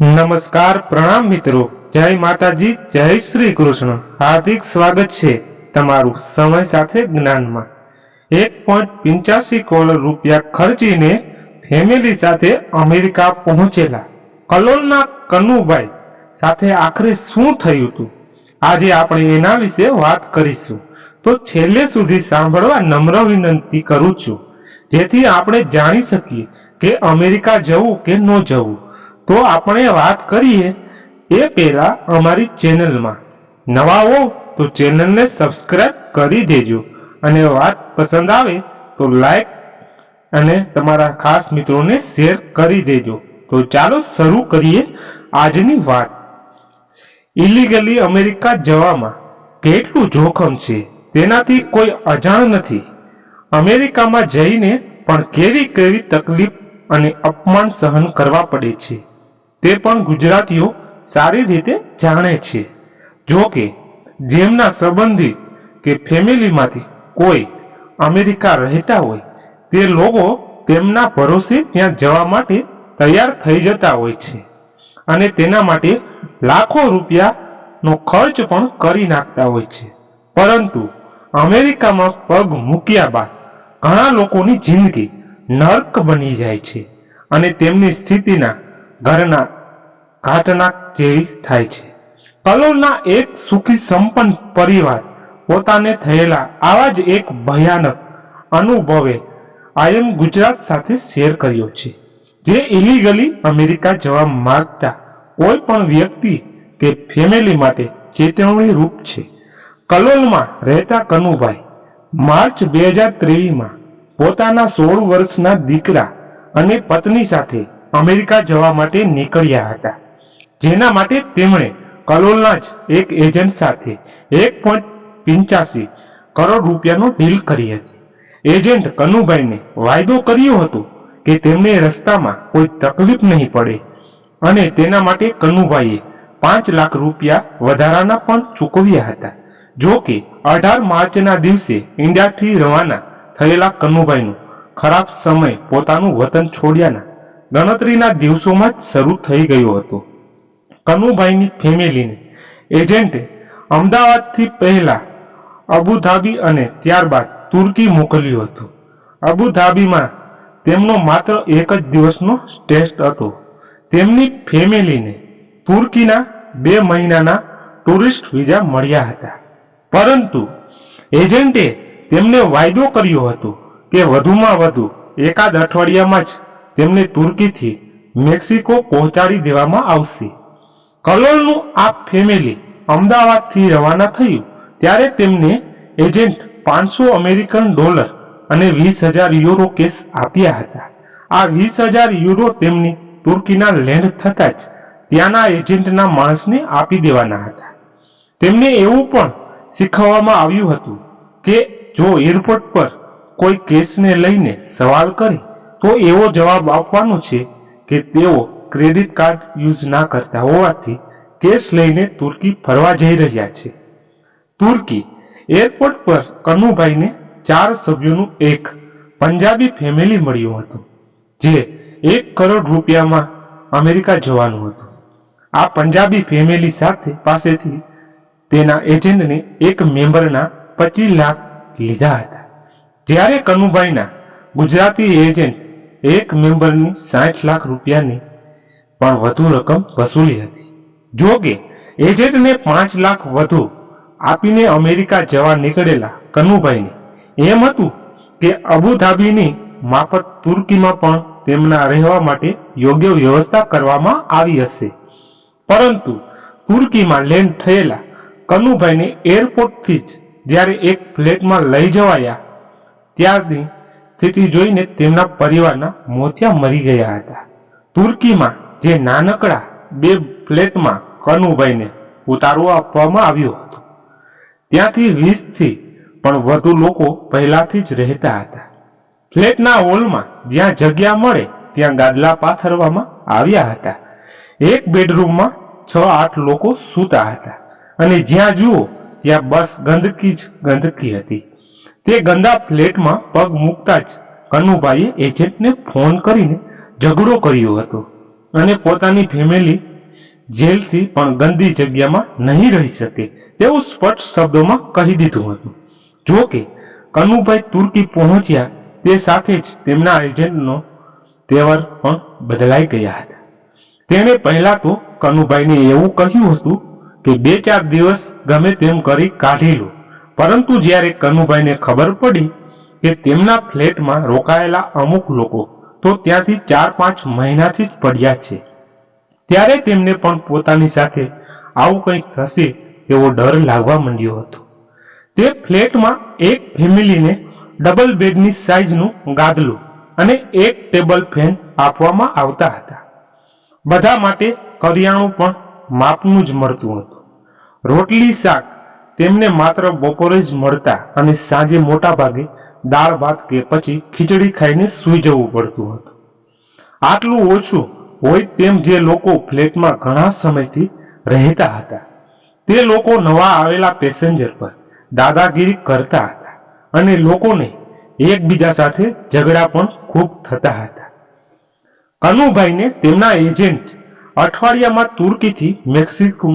નમસ્કાર પ્રણામ મિત્રો. જય માતાજી, જય શ્રી કૃષ્ણ. હાર્દિક સ્વાગત છે તમારું સમય સાથે જ્ઞાનમાં. એક પોઈન્ટ પિંચાસી કરોડ રૂપિયા ખર્ચીને ફેમિલી સાથે અમેરિકા પહોંચેલા. કલોલના કનુભાઈ સાથે આખરે શું થયું હતું? આજે આપણે એના વિશે વાત કરીશું. તો છેલ્લે સુધી સાંભળવા નમ્ર વિનંતી કરું છું. જેથી આપણે જાણી શકીએ કે અમેરિકા જવું કે ન જવું. તો આપણે વાત કરીએ એ પહેલા અમારી ચેનલમાં. નવા હો તો ચેનલને સબસ્ક્રાઇબ કરી દેજો. અને વાત પસંદ આવે તો લાઈક અને તમારા ખાસ મિત્રોને શેર કરી દેજો. તો ચાલો શરૂ કરીએ આજની વાત. ઇલીગલી અમેરિકા જવામાં કેટલું જોખમ છે? તેનાથી કોઈ અજાણ નથી. અમેરિકામાં જઈને પણ કેવી કેવી તકલીફ અને અપમાન સહન કરવા પડે છે? તે પણ ગુજરાતીઓ સારી રીતે જાણે છે. જો કે, જેમના સંબંધી કે ફેમિલીમાંથી કોઈ અમેરિકા રહેતા હોય, તે લોકો તેમના ભરોસે ત્યાં જવા માટે તૈયાર થઈ જતા હોય છે અને તેના માટે લાખો રૂપિયાનો ખર્ચ પણ કરી નાખતા હોય છે. પરંતુ અમેરિકામાં પગ મૂક્યા બાદ ઘણા લોકોની જિંદગી નર્ક બની જાય છે અને તેમની સ્થિતિના ઘરના ઘાટના જેવી થાય છે. કલોલના એક સુખી સંપન્ન પરિવાર પોતાને થયેલા આવા જ એક ભયાનક અનુભવે આયમ ગુજરાત સાથે શેર કર્યો છે. જે ઇલીગલી અમેરિકા જવા માંગતા કોઈ પણ વ્યક્તિ કે ફેમિલી માટે ચેતવણી રૂપ છે. કલોલમાં રહેતા કનુભાઈ માર્ચ બે હજાર ત્રેવીસમાં પોતાના સોળ વર્ષના દીકરા અને પત્ની સાથે અમેરિકા જવા માટે નીકળ્યા હતા. જેના માટે તેમણે કલોલના જ એક એજન્ટ સાથે એક પોઈન્ટ પિંચાસી કરોડ રૂપિયાનો ડીલ કરી હતી. એજન્ટ કનુભાઈને વાયદો કર્યો હતો કે તેમને રસ્તામાં કોઈ તકલીફ નહીં પડે અને તેના માટે કનુભાઈએ પાંચ લાખ રૂપિયા વધારાના પણ ચૂકવ્યા હતા. જો કે અઢાર માર્ચના દિવસે ઇન્ડિયાથી રવાના થયેલા કનુભાઈનું ખરાબ સમય પોતાનું વતન છોડ્યાના ગણતરીના દિવસોમાં જ શરૂ થઈ ગયો હતો. કનુભાઈની ફેમિલીને એજન્ટે અમદાવાદથી પહેલા અબુધાબી અને ત્યારબાદ તુર્કી મોકલ્યું હતું. અબુધાબીમાં તેમનો માત્ર એક જ દિવસનો ટેસ્ટ હતો. તેમની ફેમિલીને તુર્કીના બે મહિનાના ટુરિસ્ટ વિઝા મળ્યા હતા. પરંતુ એજન્ટે તેમને વાયદો કર્યો હતો કે વધુમાં વધુ એકાદ અઠવાડિયામાં જ તેમને તુર્કીથી મેક્સિકો પહોંચાડી દેવામાં આવશે. કલોલનું આ ફેમિલી અમદાવાદથી રવાના થયું, ત્યારે તેમને એજન્ટ પાંચસો અમેરિકન ડોલર અને વીસ હજાર યુરો કેસ આપ્યા હતા. આ વીસ હજાર યુરો તેમની તુર્કીના લેન્ડ થતા જ ત્યાંના એજન્ટના માણસને આપી દેવાના હતા. તેમને એવું પણ શીખવવામાં આવ્યું હતું કે જો એરપોર્ટ પર કોઈ કેસને લઈને સવાલ કરે તો એવો જવાબ આપવાનો છે કે તેઓ ક્રેડિટ કાર્ડ યુઝ ના કરતા હોવાથી કેસ લઈને તુર્કી ફરવા જઈ રહ્યા છે. તુર્કી એરપોર્ટ પર કનુભાઈને ચાર સભ્યોનું એક પંજાબી ફેમિલી મળ્યું હતું, જે એક કરોડ રૂપિયામાં અમેરિકા જવાનું હતું. આ પંજાબી ફેમિલી સાથે પાસેથી તેના એજન્ટને એક મેમ્બરના પચીસ લાખ લીધા હતા. જ્યારે કનુભાઈના ગુજરાતી એજન્ટ એક મેમ્બરની સાઠ લાખ રૂપિયાની પણ વધુ રકમ વસૂલી હતી. જો કે એજન્ટને પાંચ લાખ વધુ આપીને અમેરિકા જવા નીકળેલા કનુભાઈને એમ હતું કે અબુધાબીની માફત તુર્કીમાં પણ તેમના રહેવા માટે યોગ્ય વ્યવસ્થા કરવામાં આવી હશે. પરંતુ તુર્કીમાં લેન્ડ થયેલા કનુભાઈને એરપોર્ટથી જ જ્યારે એક ફ્લેટમાં લઈ જવાયા ત્યારની સ્થિતિ જોઈને તેમના પરિવારના મોતિયા મરી ગયા હતા. તુર્કીમાં જે નાનકડા બે ફ્લેટમાં કનુભાઈને ઉતારો આપવામાં આવ્યો હતો. ત્યાંથી વીસથી પણ વધુ લોકો પહેલાથી જ રહેતા હતા. ફ્લેટના હોલમાં જ્યાં જગ્યા મળે ત્યાં ગાદલા પાથરવામાં આવ્યા હતા. એક બેડરૂમમાં છ આઠ લોકો સૂતા હતા. અને જ્યાં જુઓ ત્યાં બસ ગંદકી જ ગંદકી હતી. તે ગંદા ફ્લેટમાં પગ મૂકતા જ કનુભાઈએ એજન્ટને ફોન કરીને ઝઘડો કર્યો હતો અને પોતાની ફેમિલી જેલથી પણ ગંદી જગ્યામાં નહીં રહી શકે તેવું સ્પષ્ટ શબ્દોમાં કહી દીધું હતું. જો કે કનુભાઈ તુર્કી પહોંચ્યા તે સાથે જ તેમના એજન્ટનો તેવર પણ બદલાઈ ગયા હતા. તેણે પહેલા તો કનુભાઈને એવું કહ્યું હતું કે બે ચાર દિવસ ગમે તેમ કરી કાઢી લો. પરંતુ જ્યારે કનુભાઈને ખબર પડી કે તેમના ફ્લેટમાં રોકાયેલા અમુક લોકો તો ત્યાંથી ચાર પાંચ મહિનાથી જ પડ્યા છે, ત્યારે તેમને પણ પોતાની સાથે આવું કંઈક થશે તેવો ડર લાગવા માંડ્યો હતો. તે ફ્લેટમાં એક ફેમિલીને ડબલ બેડની સાઇઝનું ગાદલું અને એક ટેબલ ફેન આપવામાં આવતા હતા. બધા માટે કરિયાણું પણ માપનું જ મળતું હતું. રોટલી શાક તેમને માત્ર બપોરે જ મળતા અને સાંજે મોટા ભાગે દાળ, ભાત કે પછી ખીચડી ખાઈને સૂઈ જવું પડતું હતું. આટલું ઓછું હોય તેમ જે લોકો ફ્લેટમાં ઘણા સમયથી રહેતા હતા. તે લોકો નવા આવેલા પેસેન્જર પર દાદાગીરી કરતા હતા અને લોકોને એકબીજા સાથે ઝઘડા પણ ખૂબ થતા હતા. કનુભાઈને તેમના એજન્ટ અઠવાડિયામાં તુર્કીથી મેક્સિકો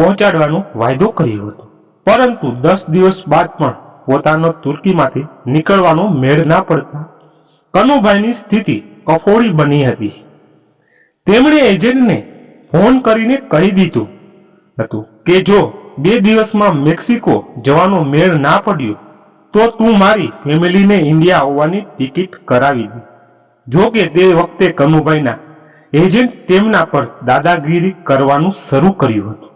પહોંચાડવાનો વાયદો કર્યો હતો. પરંતુ દસ દિવસ બાદ પણ પોતાનો તુર્કીમાંથી નીકળવાનો મેળ ના પડતા કનુભાઈની સ્થિતિ કફોડી બની હતી. તેમણે એજન્ટને ફોન કરીને કહી દીધું હતું કે જો બે દિવસમાં મેક્સિકો જવાનો મેળ ના પડ્યો, તો તું મારી ફેમિલીને ઇન્ડિયા આવવાની ટિકિટ કરાવી દે. જો કે તે વખતે કનુભાઈના એજન્ટ તેમના પર દાદાગીરી કરવાનું શરૂ કર્યું હતું.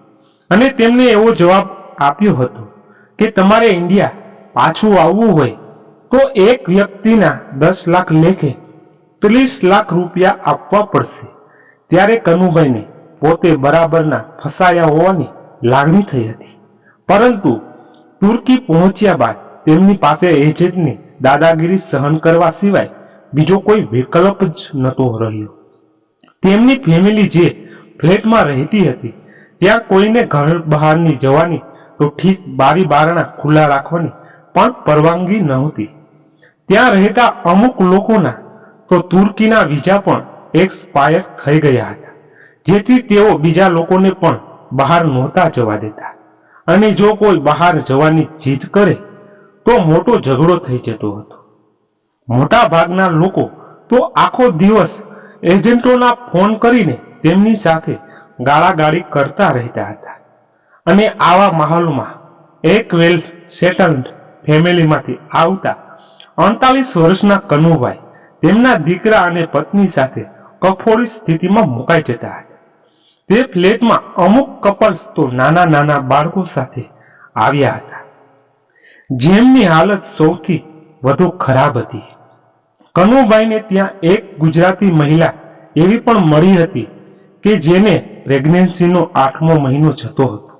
અને તેમને એવો જવાબ આપ્યો હતો કે તમારે ઇન્ડિયા પાછું આવવું હોય તો એક વ્યક્તિના દસ લાખ લેખે ત્રીસ લાખ રૂપિયા આપવા પડશે. ત્યારે કનુભાઈને પોતે બરાબરના ફસાયા હોવાની લાગણી થઈ હતી. પરંતુ તુર્કી પહોંચ્યા બાદ તેમની પાસે એજન્ટની દાદાગીરી સહન કરવા સિવાય બીજો કોઈ વિકલ્પ જ નહોતો રહ્યો. તેમની ફેમિલી જે ફ્લેટમાં રહેતી હતી ત્યાં કોઈને ઘર બહારની જવાની તો ઠીક બારી બારણા ખુલ્લા રાખવાની પણ પરવાનગી નહોતી. ત્યાં રહેતા અમુક લોકોના તો તુર્કીના વિઝા પણ એક્સપાયર થઈ ગયા હતા, જેથી તેઓ બીજા લોકોને પણ બહાર નહોતા જવા દેતા. અને જો કોઈ બહાર જવાની જીદ કરે, તો મોટો ઝઘડો થઈ જતો હતો. મોટા ભાગના લોકો તો આખો દિવસ એજન્ટોના ફોન કરીને તેમની સાથે ગાળાગાળી કરતા રહેતા હતા. અને આવા માહોલમાં એક વેલ સેટલડ ફેમિલીમાંથી આવતા અડતાલીસ વર્ષના કનુભાઈ તેમના દીકરા અને પત્ની સાથે કફોડી સ્થિતિમાં મુકાઈ જતા હતા. તે ફ્લેટમાં અમુક કપલ્સ તો નાના નાના બાળકો સાથે આવ્યા હતા. જેમની હાલત સૌથી વધુ ખરાબ હતી. કનુભાઈને ત્યાં એક ગુજરાતી મહિલા એવી પણ મળી હતી કે જેને પ્રેગ્નન્સીનો આઠમો મહિનો જતો હતો.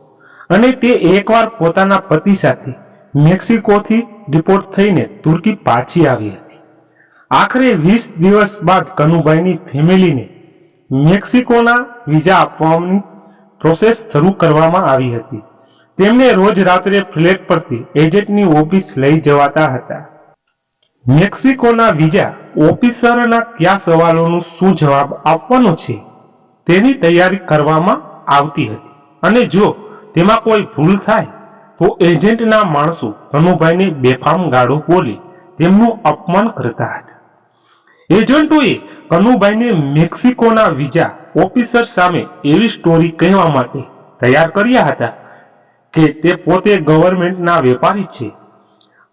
અને તે એકવાર પોતાના પતિ સાથે મેક્સિકોથી ડિપોર્ટ થઈને તુર્કી પાછી આવી હતી. આખરે વીસ દિવસ બાદ કનુભાઈની ફેમિલીને મેક્સિકોના વિઝા આપવાની પ્રોસેસ શરૂ કરવામાં આવી હતી. તેમને રોજ રાત્રે ફ્લેટ પરથી એજન્ટની ઓફિસ લઈ જવાતા હતા. મેક્સિકોના વિઝા ઓફિસરના કયા સવાલોનો શું જવાબ આપવાનો છે? તેની તૈયારી કરવામાં આવતી હતી. અને જો તેમાં કોઈ ભૂલ થાય, તો એજન્ટના માણસો કનુભાઈને બેફામ ગાળો બોલી તેમનું અપમાન કરતા હતા. એજન્ટોએ કનુભાઈને મેક્સિકોના વિઝા ઓફિસર સામે એવી સ્ટોરી કહેવા માટે તૈયાર કર્યા હતા કે તે પોતે ગવર્મેન્ટના વેપારી છે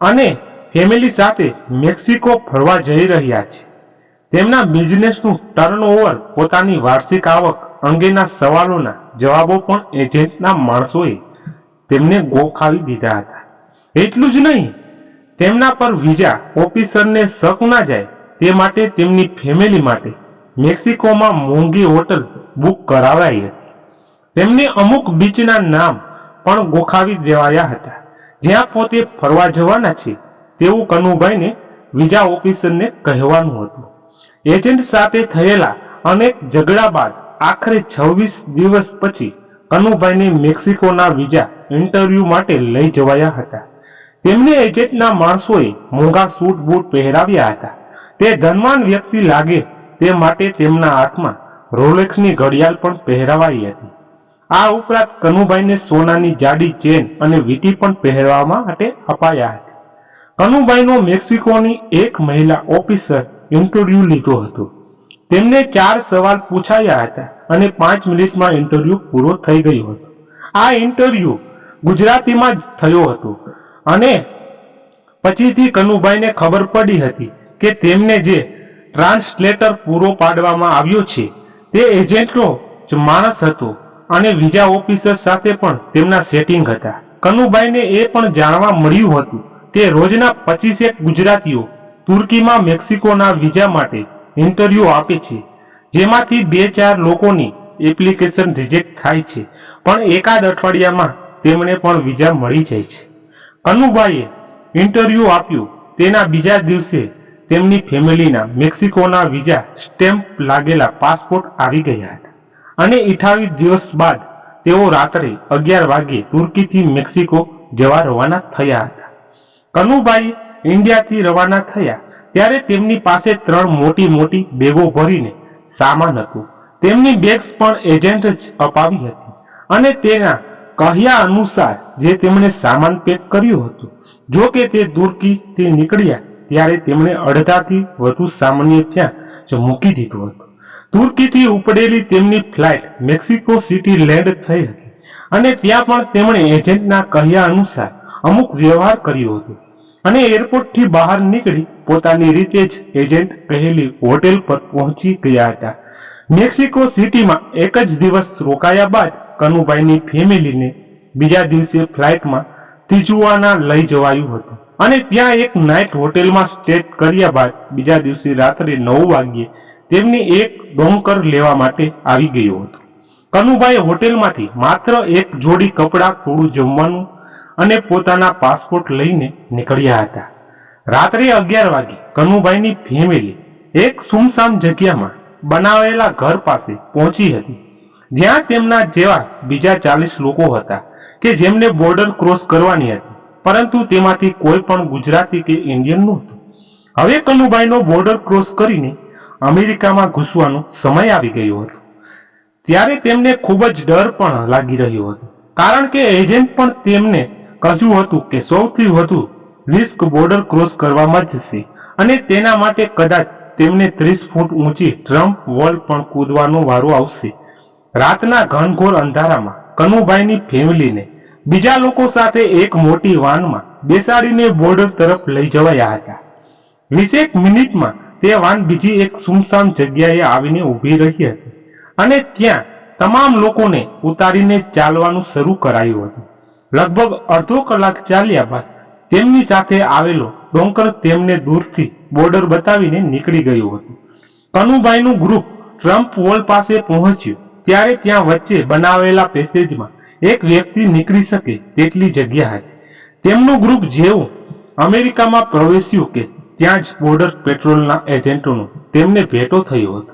અને ફેમિલી સાથે મેક્સિકો ફરવા જઈ રહ્યા છે. તેમના બિઝનેસનું ટર્નઓવર પોતાની વાર્ષિક આવક અંગેના સવાલોના જવાબો પણ એજન્ટના માણસોએ તેમને ગોખાવી દીધા હતા. એટલું જ નહીં, તેમના પર વિઝા ઓફિસરને શક ના જાય તે માટે તેમની ફેમિલી માટે મેક્સિકોમાં મોંઘી હોટલ બુક કરાવાઈ હતી. તેમને અમુક બીચના નામ પણ ગોખાવી દેવાયા હતા. જ્યાં પોતે ફરવા જવાના છે તેવું કનુભાઈને વિઝા ઓફિસરને કહેવાનું હતું. એજન્ટ સાથે થયેલા અનેક ઝઘડા બાદ આખરે છવ્વીસ દિવસ પછી કનુભાઈને મેક્સિકોના વિઝા ઇન્ટરવ્યુ માટે લઈ જવાયા હતા. તેમને એજન્ટના માણસોએ મોંઘા સૂટ બૂટ પહેરાવ્યા હતા. તે ધનવાન વ્યક્તિ લાગે તે માટે તેમના હાથમાં રોલેક્સની ઘડિયાળ પણ પહેરાવાઈ હતી. આ ઉપરાંત કનુભાઈને સોનાની જાડી ચેન અને વીંટી પણ પહેરવા માટે અપાયા હતા. કનુભાઈનો મેક્સિકોની એક મહિલા ઓફિસર ઇન્ટરવ્યુ લીધો હતો. તેમને ચાર સવાલ પૂછાયા હતા અને પાંચ મિનિટમાં ઇન્ટરવ્યુ પૂરો થઈ ગયો હતો. આ ઇન્ટરવ્યુ ગુજરાતીમાં જ થયો હતો અને પછીથી કનુભાઈને ખબર પડી હતી કે તેમને જે ટ્રાન્સલેટર પૂરો પાડવામાં આવ્યો છે તે એજન્ટનો જ માણસ હતો અને વિઝા ઓફિસર સાથે પણ તેમના સેટિંગ હતા. કનુભાઈને એ પણ જાણવા મળ્યું હતું કે રોજના પચીસેક ગુજરાતીઓ તુર્કીમાં મેક્સિકોના વિઝા માટે ઇન્ટરવ્યુ આપે છે. જેમાંથી બે ચાર લોકોની એપ્લિકેશન રિજેક્ટ થાય છે. પણ એકાદ અઠવાડિયામાં તેમને પણ વિઝા મળી જાય છે. કનુભાઈએ ઇન્ટરવ્યુ આપ્યું. તેના બીજા દિવસે તેમની ફેમિલીના મેક્સિકોના વિઝા સ્ટેમ્પ લાગેલા પાસપોર્ટ આવી ગયા હતા. અને 28 દિવસ બાદ તેઓ રાત્રે અગિયાર વાગ્યે તુર્કીથી મેક્સિકો જવા રવાના થયા હતા. કનુભાઈ ઇન્ડિયાથી રવાના થયા ત્યારે તેમની પાસે ત્રણ મોટી મોટી બેગો ભરીને સામાન હતું. તેમની બેગ્સ પણ એજન્ટ જ અપાવી હતી અને તેના કહ્યા અનુસાર જે તેમણે સામાન પેક કર્યું હતું, જો કે તે તુર્કીથી નીકળ્યા ત્યારે તેમણે અડધાથી વધુ સામાન્ય ત્યાં જ મૂકી દીધું હતું. તુર્કીથી ઉપડેલી તેમની ફ્લાઇટ મેક્સિકો સિટી લેન્ડ થઈ હતી અને ત્યાં પણ તેમણે એજન્ટના કહ્યા અનુસાર અમુક વ્યવહાર કર્યો હતો. અને એરપોર્ટથી બહાર નીકળી પોતાની રીતે જ એજન્ટ પહેલી હોટેલ પર પહોંચી ગયા હતા. મેક્સિકો સિટીમાં એક જ દિવસ રોકાયા બાદ કનુભાઈની ફેમિલીને બીજા દિવસે ફ્લાઇટમાં તિજુઆના લઈ જવાયું હતું. અને ત્યાં એક નાઇટ હોટેલમાં સ્ટે કર્યા બાદ બીજા દિવસે રાત્રે નવ વાગ્યે તેમની એક ડોંકર લેવા માટે આવી ગયો હતો. કનુભાઈ હોટેલમાંથી માત્ર એક જોડી કપડાં થોડું જમવાનું અને પોતાના પાસપોર્ટ લઈને નીકળ્યા હતા. રાત્રે અગિયાર વાગે કનુભાઈની ફેમિલી એક સુમસામ જગ્યામાં બનાવેલા ઘર પાસે પહોંચી હતી. જ્યાં તેમના જેવા બીજા ચાલીસ લોકો હતા કે જેમને બોર્ડર ક્રોસ કરવાની હતી. પરંતુ તેમાંથી કોઈ પણ ગુજરાતી કે ઇન્ડિયન નહોતું. હવે કનુભાઈનો બોર્ડર ક્રોસ કરીને અમેરિકામાં ઘૂસવાનો સમય આવી ગયો હતો. ત્યારે તેમને ખૂબ જ ડર પણ લાગી રહ્યો હતો. કારણ કે એજન્ટ પણ તેમને કહ્યું હતું કે સૌથી વધુ રિસ્ક બોર્ડર ક્રોસ કરવામાં જ અને તેના માટે કદાચ તેમને ત્રીસ ફૂટ ઊંચી ટ્રમ્પ વોલ પણ કૂદવાનો વારો આવશે. રાતના ઘનઘોર અંધારામાં કનુભાઈની ફેમિલીને બીજા લોકો સાથે એક મોટી વાનમાં બેસાડીને બોર્ડર તરફ લઈ જવાયા હતા. વીસેક મિનિટમાં તે વાન બીજી એક સુમસામ જગ્યાએ આવીને ઊભી રહી હતી. અને ત્યાં તમામ લોકોને ઉતારીને ચાલવાનું શરૂ કરાયું હતું. લગભગ અડધો કલાક ચાલ્યા બાદ તેમની સાથે આવેલો ડોંકર તેમને દૂરથી બોર્ડર બતાવીને નીકળી ગયું હતું. કનુભાઈનું ગ્રુપ ટ્રમ્પ વોલ પાસે પહોંચ્યું. ત્યારે ત્યાં વચ્ચે બનાવેલા પેસેજમાં એક વ્યક્તિ નીકળી શકે તેટલી જગ્યા હતી. તેમનું ગ્રુપ જેવું અમેરિકામાં પ્રવેશ્યું કે ત્યાં જ બોર્ડર પેટ્રોલના એજન્ટોનો તેમને ભેટો થયો હતો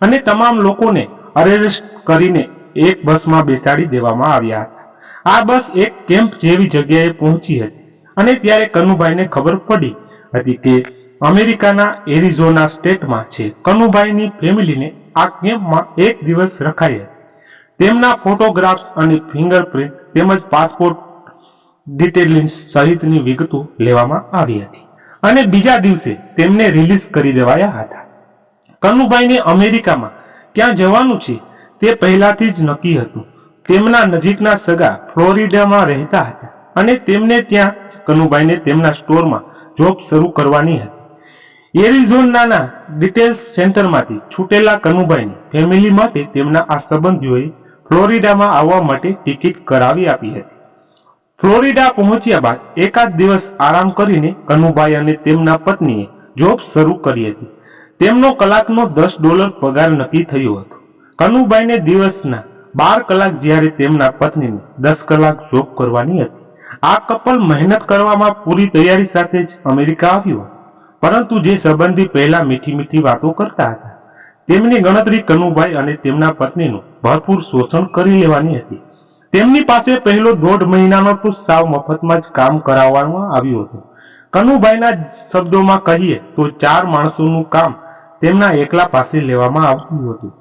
અને તમામ લોકોને અરેસ્ટ કરીને એક બસમાં બેસાડી દેવામાં આવ્યા હતા. આ બસ એક કેમ્પ જેવી જગ્યાએ પહોંચી હતી. અને ત્યારે કનુભાઈને ખબર પડી હતી કે અમેરિકાના એરિઝોના સ્ટેટમાં છે. કનુભાઈની ફેમિલીને આ કેમ્પમાં એક દિવસ રખાઈ હતી. તેમના ફોટોગ્રાફ્સ અને ફિંગરપ્રિન્ટ તેમજ પાસપોર્ટ ડિટેલિંગ્સ સહિતની વિગતો લેવામાં આવી હતી. અને બીજા દિવસે તેમને રિલીઝ કરી દેવાયા હતા. કનુભાઈને અમેરિકામાં ક્યાં જવાનું છે તે પહેલાથી જ નક્કી હતું. તેમના નજીકના સગા ફ્લોરિડામાં રહેતા હતા અને તેમને ત્યાં કનુભાઈને તેમના સ્ટોરમાં જોબ શરૂ કરવાની હતી. એરિઝોનાના ડિટેલ્સ સેન્ટરમાંથી છૂટેલા કનુભાઈની ફેમિલી માટે તેમના આ સંબંધીઓએ ફ્લોરિડામાં આવવા માટે ટિકિટ કરાવી આપી હતી. ફ્લોરિડા પહોંચ્યા બાદ એકાદ દિવસ આરામ કરીને કનુભાઈ અને તેમના પત્નીએ જોબ શરૂ કરી હતી. તેમનો કલાકનો દસ ડોલર પગાર નક્કી થયો હતો. કનુભાઈને દિવસના બાર કલાક જ્યારે તેમના પત્નીને દસ કલાક જોબ કરવાની હતી. આ કપલ મહેનત કરવામાં પૂરી તૈયારી સાથે જ અમેરિકા આવ્યું પરંતુ જે સંબંધી પહેલા મીઠી મીઠી વાતો કરતા હતા, તેમની ગણતરી કનુભાઈ અને તેમના પત્નીનું ભરપૂર શોષણ કરી લેવાની હતી. તેમની પાસે પહેલો દોઢ મહિનાનો તો સાવ મફતમાં જ કામ કરાવવામાં આવ્યું હતું. કનુભાઈના શબ્દોમાં કહીએ તો ચાર માણસોનું કામ તેમના એકલા પાસે લેવામાં આવતું હતું.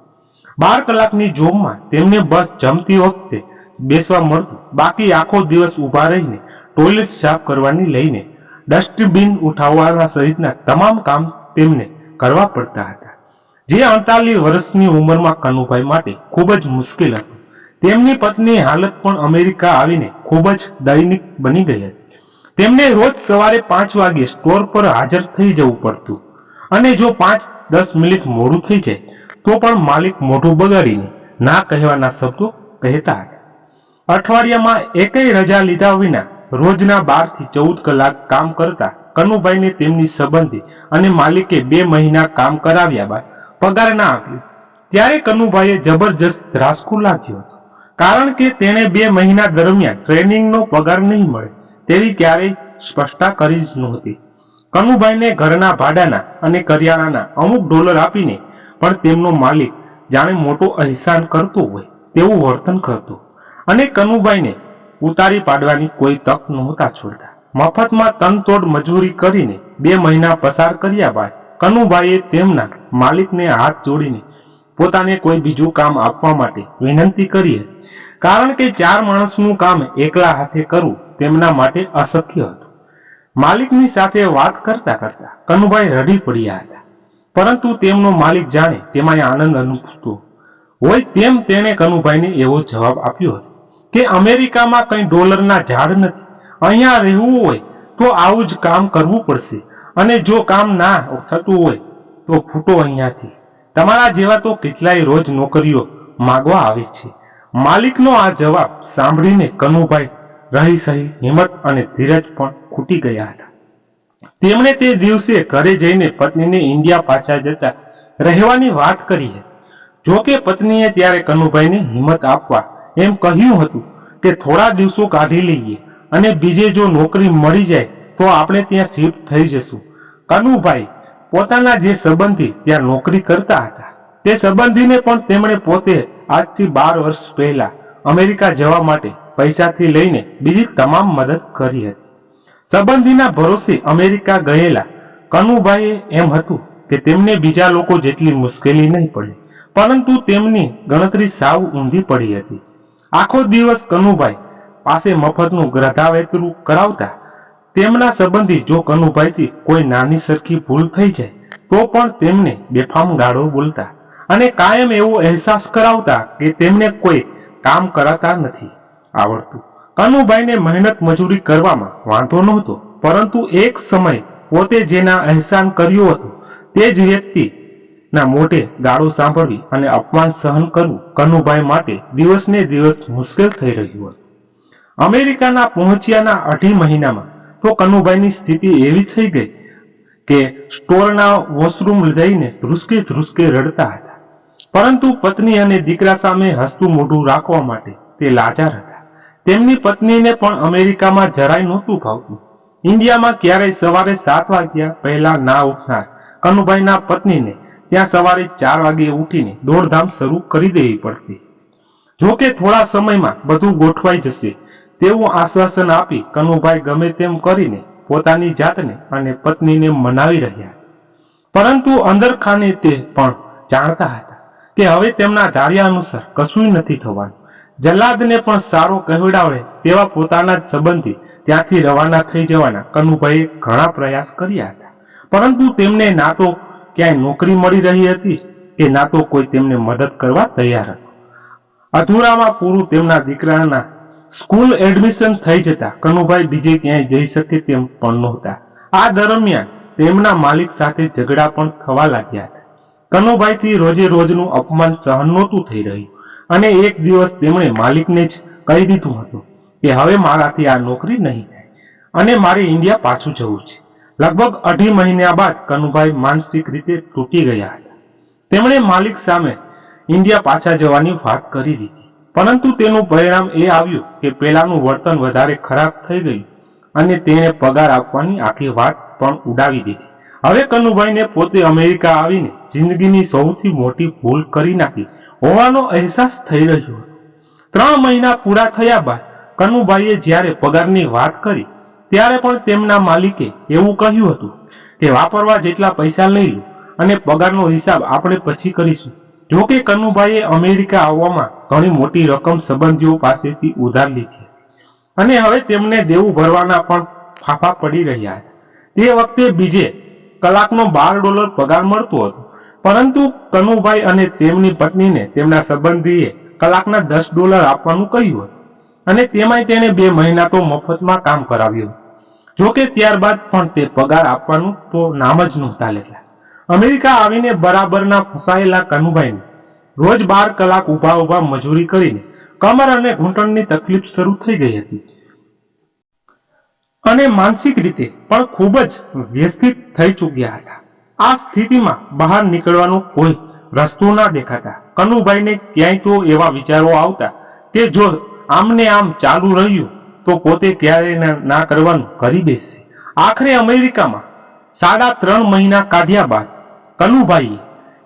બાર કલાકની જોબમાં તેમને બસ જમતી વખતે બેસવા મળતું. બાકી આખો દિવસ ઊભા રહીને ટોયલેટ સાફ કરવાની લઈને ડસ્ટબિન ઉઠાવવાના સહિતના તમામ કામ તેમને કરવા પડતા હતા. જે અડતાલીસ વર્ષની ઉંમરમાં કનુભાઈ માટે ખૂબ જ મુશ્કેલ હતું. તેમની પત્ની હાલત પણ અમેરિકા આવીને ખૂબ જ દૈનિક બની ગઈ હતી. તેમને રોજ સવારે પાંચ વાગે સ્ટોર પર હાજર થઈ જવું પડતું. અને જો પાંચ દસ મિનિટ મોડું થઈ જાય તો પણ માલિક મોઢું બગાડીને ના કહેવાના શબ્દો કહેતા હતા. અઠવાડિયામાં એકેય રજા લીધા વિના રોજના બારથી ચૌદ કલાક કામ કરતા કનુભાઈને તેમની સંબંધી અને માલિકે બે મહિના કામ કરાવ્યા બાદ પગાર ના આપ્યો. ત્યારે કનુભાઈએ જબરજસ્ત ધ્રાસકું લાગ્યું હતું. કારણ કે તેણે બે મહિના દરમિયાન ટ્રેનિંગનો પગાર નહીં મળે તેવી ક્યારેય સ્પષ્ટતા કરી જ નહોતી. કનુભાઈને ઘરના ભાડાના અને કરિયાણાના અમુક ડોલર આપીને પણ તેમનો માલિક જાણે મોટો અહેસાન કરતો હોય તેવું વર્તન કરતો. અને કનુભાઈને ઉતારી પાડવાની કોઈ તક નહોતા છોડતા. મફતમાં તનતોડ મજૂરી કરીને બે મહિના પસાર કર્યા બાદ કનુભાઈએ તેમના માલિકને હાથ જોડીને પોતાને કોઈ બીજું કામ આપવા માટે વિનંતી કરી હતી. કારણ કે ચાર માણસનું કામ એકલા હાથે કરવું તેમના માટે અશક્ય હતું. માલિકની સાથે વાત કરતા કરતા કનુભાઈ રડી પડ્યા હતા. પરંતુ તેમનો માલિક જાણે તેમાં આનંદ અનુભવતો. હોય તેમ તેણે કનુભાઈને એવો જવાબ આપ્યો હતો કે અમેરિકામાં કંઈ ડોલરના ઝાડ નથી. અહીંયા રહેવું હોય તો આવું જ કામ કરવું પડશે. અને જો કામ ના થતું હોય તો ફૂટો અહીંયાથી. તમારા જેવા તો કેટલાય રોજ નોકરીઓ માગવા આવે છે. માલિકનો આ જવાબ સાંભળીને કનુભાઈ રહી સહી હિંમત અને ધીરજ પણ ખૂટી ગયા હતા. તેમણે તે દિવસે ઘરે જઈને પત્નીને ઇન્ડિયા પાછા જતા રહેવાની વાત કરી હતી જો કે પત્નીએ ત્યારે કનુભાઈને હિંમત આપવા એમ કહ્યું હતું કે થોડા દિવસો કાઢી લઈએ અને બીજે જો નોકરી મળી જાય તો આપણે ત્યાં શિફ્ટ થઈ જશું. કનુભાઈ પોતાના જે સંબંધી ત્યાં નોકરી કરતા હતા. તે સંબંધીને પણ તેમણે પોતે આજથી બાર વર્ષ પહેલા અમેરિકા જવા માટે પૈસાથી લઈને બીજી તમામ મદદ કરી હતી. સંબંધીના ભરોસે અમેરિકા ગયેલા કનુભાઈએ એમ હતું કે તેમને બીજા લોકો જેટલી મુશ્કેલી નહીં પડી, પરંતુ તેમની ગણતરી સાવ ઊંધી પડી હતી. આખો દિવસ કનુભાઈ પાસે મફતનું ગ્રધાવેતરું કરાવતા, તેમના સંબંધી જો કનુભાઈથી કોઈ નાની સરખી ભૂલ થઈ જાય, તો પણ તેમને બેફામ ગાળો બોલતા અને કાયમ એવો અહેસાસ કરાવતા કે તેમને કોઈ કામ કરાતા નથી આવડતું. કનુભાઈને મહેનત મજૂરી કરવામાં વાંધો નહોતો, પરંતુ એક સમય પોતે જેના અહેસાન કર્યો હતો, તે જ વ્યક્તિના મોઢે ગાળો સાંભળવી અને અપમાન સહન કરવું કનુભાઈ માટે દિવસને દિવસ મુશ્કેલ થઈ રહ્યું હતું. અમેરિકાના પહોંચ્યાના અઢી મહિનામાં તો કનુભાઈની સ્થિતિ એવી થઈ ગઈ કે સ્ટોરના વોશરૂમ જઈને ધ્રુસકે ધ્રુસકે રડતા હતા. પરંતુ પત્ની અને દીકરા સામે હસતું મોઢું રાખવા માટે તે લાચાર હતા. તેમની પત્નીને પણ અમેરિકામાં જરાય નહોતું ભાવતું. ઇન્ડિયામાં ક્યારેય સવારે સાત વાગ્યા પહેલા ના ઉઠનાર કનુભાઈના પત્નીને ત્યાં સવારે ચાર વાગે ઉઠીને દોડધામ શરૂ કરી દેવી પડતી. જો કે થોડા સમયમાં બધું ગોઠવાઈ જશે, તેવું આશ્વાસન આપી કનુભાઈ ગમે તેમ કરીને પોતાની જાતને અને પત્નીને મનાવી રહ્યા. પરંતુ અંદર ખાને તે પણ જાણતા હતા કે હવે તેમના ધાર્યા અનુસાર કશું નથી થવાનું. જલ્લાદને પણ સારો કહેવડાવે તેવા પોતાના સંબંધી ત્યાંથી રવાના થઈ જવાના કનુભાઈએ ઘણા પ્રયાસ કર્યા હતા. પરંતુ તેમને ના તો ક્યાંય નોકરી મળી રહી હતી કે ના તો કોઈ તેમને મદદ કરવા તૈયાર હતું. અધૂરામાં પૂરું તેમના દીકરાના સ્કૂલ એડમિશન થઈ જતા કનુભાઈ બીજે ક્યાંય જઈ શકે તેમ પણ નહોતા. આ દરમિયાન તેમના માલિક સાથે ઝઘડા પણ થવા લાગ્યા હતા. કનુભાઈથી રોજે રોજનું અપમાન સહન નહોતું થઈ રહ્યું. અને એક દિવસ તેમણે માલિકને જ કહી દીધું હતું કે હવે મારાથી આ નોકરી નહીં થાય અને મારે ઇન્ડિયા પાછું જવું છે. લગભગ અઢી મહિના બાદ કનુભાઈ માનસિક રીતે તૂટી ગયા હતા. તેમણે માલિક સામે ઇન્ડિયા પાછા જવાની વાત કરી દીધી. પરંતુ તેનું પરિણામ એ આવ્યું કે પેલાનું વર્તન વધારે ખરાબ થઈ ગયું અને તેણે પગાર આપવાની આખી વાત પણ ઉડાવી દીધી. હવે કનુભાઈને પોતે અમેરિકા આવીને જિંદગીની સૌથી મોટી ભૂલ કરી નાખી હોવાનો અહેસાસ થઈ રહ્યો હતો. ત્રણ મહિના પૂરા થયા બાદ કનુભાઈએ જ્યારે પગારની વાત કરી, ત્યારે પણ તેમના માલિકે એવું કહ્યું હતું કે, વાપરવા જેટલા પૈસા લઈ લો અને પગારનો હિસાબ આપણે પછી કરીશું. જો કે કનુભાઈએ અમેરિકા આવવામાં ઘણી મોટી રકમ સંબંધીઓ પાસેથી ઉધાર લીધી અને હવે તેમને દેવું ભરવાના પણ ફાફા પડી રહ્યા હતા તે વખતે બીજે કલાકનો બાર ડોલર પગાર મળતો હતો. પરંતુ કનુભાઈ અને તેમની પત્નીને તેમના સંબંધીએ કલાકના દસ ડોલર આપવાનું કહ્યું અને તેમાંય તેણે બે મહિના તો મફતમાં કામ કરાવ્યું. જોકે ત્યારબાદ પણ તે પગાર આપવાનું તો નામ જ નહોતા લેતા. અમેરિકા આવીને બરાબરના ફસાયેલા કનુભાઈને રોજ બાર કલાક ઊભા ઊભા મજૂરી કરીને કમર અને ઘૂંટણની તકલીફ શરૂ થઈ ગઈ હતી. અને માનસિક રીતે પણ ખૂબ જ વ્યથિત થઈ ચૂક્યા હતા. આ સ્થિતિમાં બહાર નીકળવાનો કોઈ રસ્તો ના દેખાતા. કનુભાઈને ક્યાંય તો એવા વિચારો આવતા કે જો આમને આમ ચાલુ રહ્યું તો પોતે ક્યારેય ના- કરવાનું કરી બેસશે. આખરે અમેરિકામાં સાડા ત્રણ મહિના કાઢ્યા બાદ કનુભાઈએ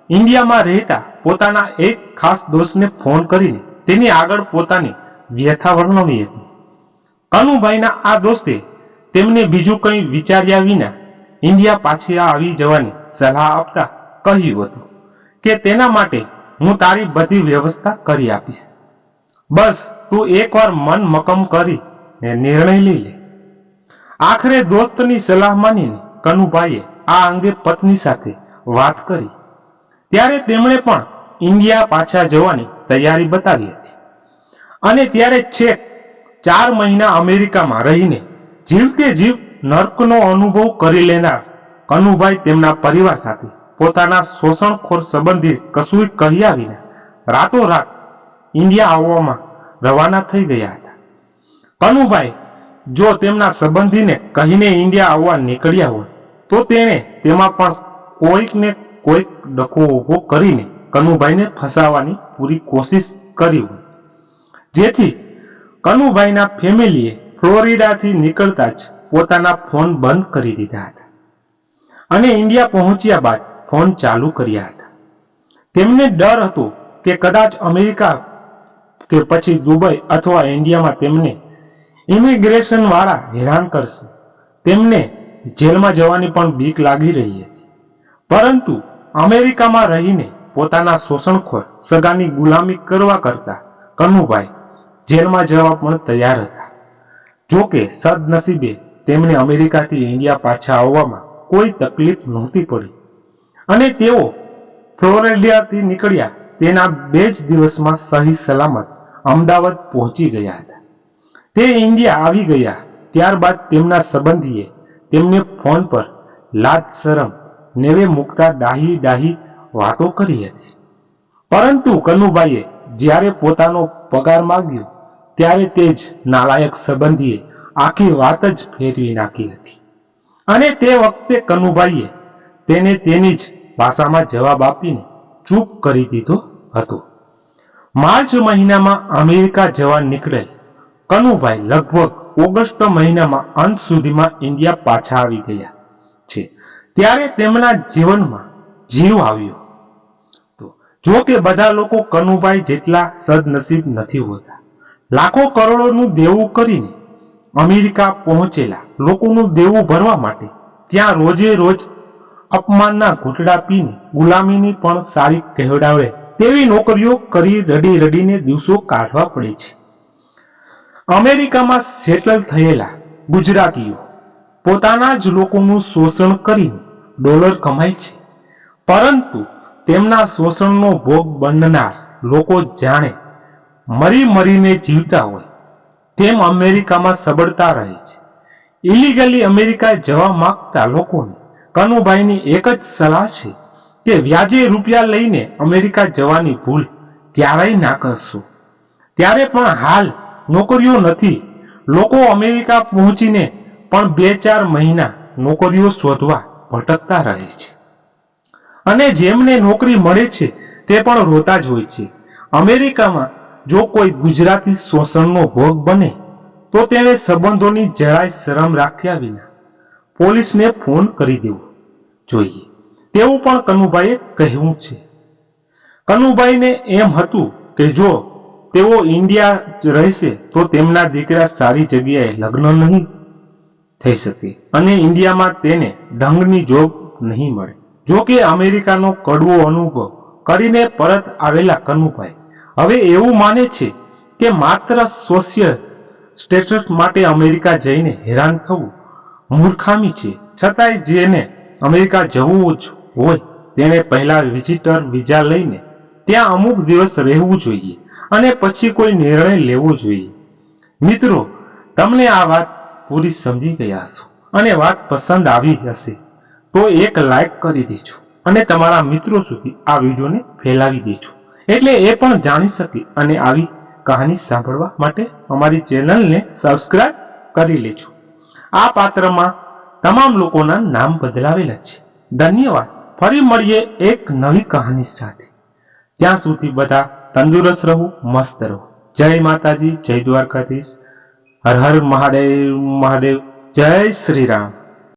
ઇન્ડિયામાં રહેતા પોતાના એક ખાસ દોસ્તને ફોન કરીને તેની આગળ પોતાની વ્યથા વર્ણવી હતી. કનુભાઈના આ દોસ્તે તેમને બીજું કંઈ વિચાર્યા વિના ઇન્ડિયા પાછી આવી જવાની સલાહ આપતા કહ્યું હતું કે તેના માટે હું તારી બધી વ્યવસ્થા કરી આપીશ. બસ, તું એકવાર મન મકમ કરી ને નિર્ણય લઈ લે. આખરે દોસ્તની સલાહ માનીને કનુભાઈએ આ અંગે પત્ની સાથે વાત કરી. ત્યારે તેમણે પણ ઇન્ડિયા પાછા જવાની તૈયારી બતાવી હતી. અને ત્યારે છેક ચાર મહિના અમેરિકામાં રહીને જીવતે જીવ નર્કનો અનુભવ કરી લેનાર કનુભાઈ તેમના પરિવાર સાથે પોતાના શોષણખોર સંબંધી કશું કહ્યા વિના રાતોરાત ઇન્ડિયા આવવામાં રવાના થઈ ગયા હતા. કનુભાઈ જો તેમના સંબંધીને કહીને ઇન્ડિયા આવવા નીકળ્યા હોય, તો તેણે તેમાં પણ કોઈક ને કોઈક ડખો ઊભો કરીને કનુભાઈને ફસાવવાની પૂરી કોશિશ કરી હોય. જેથી કનુભાઈના ફેમિલીએ ફ્લોરિડાથી નીકળતા જ પોતાના ફોન બંધ કરી દીધા હતા. અને ઇન્ડિયા પહોંચ્યા બાદ ફોન ચાલુ કર્યા હતા. તેમને ડર હતો કે કદાચ અમેરિકા કે પછી દુબઈ અથવા ઇન્ડિયામાં તેમને ઇમિગ્રેશન વાળા હેરાન કરશે. તેમને જેલમાં જવાની પણ બીક લાગી રહી હતી. પરંતુ અમેરિકામાં રહીને પોતાના શોષણખોર સગાની ગુલામી કરવા કરતા કનુભાઈ જેલમાં જવા પણ તૈયાર હતા. જોકે સદનસીબે તેમને અમેરિકાથી ઇન્ડિયા પાછા આવવામાં કોઈ તકલીફ નહોતી પડી. અને તેઓ ફ્લોરિડાથી નીકળ્યા તેના બે જ દિવસમાં સહી સલામત અમદાવાદ પહોંચી ગયા હતા. તે ઇન્ડિયા આવી ગયા ત્યારબાદ તેમના સંબંધીએ તેમને ફોન પર લાજ શરમ, નેવે મૂકતા ડાહી ડાહી વાતો કરી હતી. પરંતુ કનુભાઈએ જ્યારે પોતાનો પગાર માંગ્યો, ત્યારે તે જ નાલાયક સંબંધીએ આખી વાત જ ફેરવી નાખી હતી. અને તે વખતે કનુભાઈએ તેને તેની જ ભાષામાં જવાબ આપીને ચૂપ કરી દીધો હતો. માર્ચ મહિનામાં અમેરિકા જવા નીકળેલ કનુભાઈ લગભગ ઓગસ્ટ મહિનામાં અંત સુધીમાં ઇન્ડિયા પાછા આવી ગયા છે. ત્યારે તેમના જીવનમાં જીવ આવ્યો તો જો કે બધા લોકો કનુભાઈ જેટલા સદનસીબ નથી હોતા. લાખો કરોડોનું દેવું કરીને અમેરિકા પહોંચેલા લોકોનું દેવું ભરવા માટે ત્યાં રોજે રોજ અપમાનના ઘૂંટડા પીને ગુલામીની પણ સારી કહેવડાવે તેવી નોકરીઓ કરી રડી રડીને દિવસો કાઢવા પડે છે. અમેરિકામાં સેટલ થયેલા ગુજરાતીઓ પોતાના જ લોકોનું શોષણ કરીને ડોલર કમાય છે. પરંતુ તેમના શોષણનો ભોગ બનનાર લોકો જાણે મરી મરીને જીવતા હોય તેમ અમેરિકામાં સબળતા રહે છે. ઇલીગલી અમેરિકા જવા માંગતા લોકોને કનુભાઈની એક જ સલાહ છે કે વ્યાજે રૂપિયા લઈને અમેરિકા જવાની ભૂલ ક્યારેય ના કરશો. ત્યારે પણ હાલ નોકરીઓ નથી. લોકો અમેરિકા પહોંચીને પણ બે ચાર મહિના નોકરીઓ શોધવા ભટકતા રહે છે. અને જેમને નોકરી મળે છે તે પણ રોતા જ હોય છે. અમેરિકામાં જો કોઈ ગુજરાતી શોષણનો ભોગ બને, તો તેણે સંબંધોની જરાય શરમ રાખ્યા વિના પોલીસને ફોન કરી દેવો. જોઈએ, તેવું પણ કનુભાઈએ કહેવું છે. કનુભાઈને એમ હતું કે જો તેઓ ઇન્ડિયા રહેશે, તો તેમના દીકરા સારી જગ્યાએ લગ્ન નહીં થઈ શકે અને ઇન્ડિયામાં તેને ઢંગની જોબ નહીં મળે. જો કે અમેરિકાનો કડવો અનુભવ કરીને પરત આવેલા કનુભાઈ હવે એવું માને છે કે માત્ર સોશિયલ સ્ટેટસ માટે અમેરિકા જઈને હેરાન થવું મૂર્ખામી છે. છતાંય જેને અમેરિકા જવું જ હોય, તેણે પહેલા વિઝિટર વિઝા લઈને ત્યાં અમુક દિવસ રહેવું જોઈએ અને પછી કોઈ નિર્ણય લેવો જોઈએ. મિત્રો, તમને આ વાત પૂરી સમજી ગયા હશો અને વાત પસંદ આવી હશે, તો એક લાઈક કરી દેજો અને તમારા મિત્રો સુધી આ વિડીયોને ફેલાવી દેજો. એટલે એ પણ જાણી શકે અને આવી કહાની સાંભળવા માટે અમારી ચેનલને સબસ્ક્રાઇબ કરી લેજો. આ પાત્રમાં તમામ લોકોના નામ બદલાવેલા છે. ધન્યવાદ. ફરી મળીએ એક નવી કહાની સાથે. ત્યાં સુધી બધા તંદુરસ્ત રહો, મસ્ત રહો. જય માતાજી, જય દ્વારકાધીશ. હર હર મહાદેવ મહાદેવ. જય શ્રી રામ.